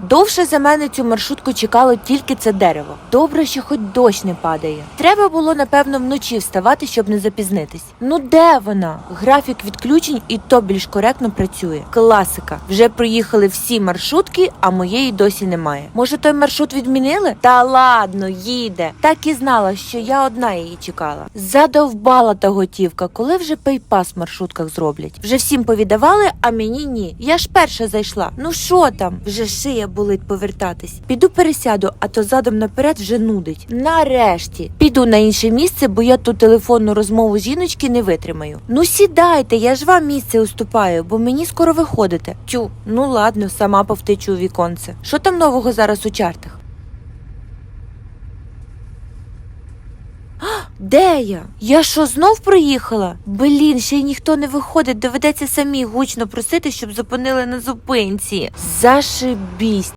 Довше за мене цю маршрутку чекало тільки це дерево. Добре, що хоч дощ не падає. Треба було, напевно, вночі вставати, щоб не запізнитись. Ну де вона? Графік відключень і то більш коректно працює. Класика. Вже проїхали всі маршрутки, а моєї досі немає. Може, той маршрут відмінили? Та ладно, їде. Так і знала, що я одна її чекала. Задовбала та готівка, коли вже пейпас в маршрутках зроблять. Вже всім повідавали, а мені ні. Я ж перша зайшла. Ну що там? Вже шия болить повертатись. Піду пересяду, а то задом наперед вже нудить. Нарешті піду на інше місце, бо я ту телефонну розмову жіночки не витримаю. Ну сідайте, я ж вам місце уступаю, бо мені скоро виходите. Тю, ну ладно, сама повтичу у віконце. Що там нового зараз у чартах? Де я? Я що знов приїхала? Блін, ще й ніхто не виходить, доведеться самі гучно просити, щоб зупинили на зупинці. Зашибісь.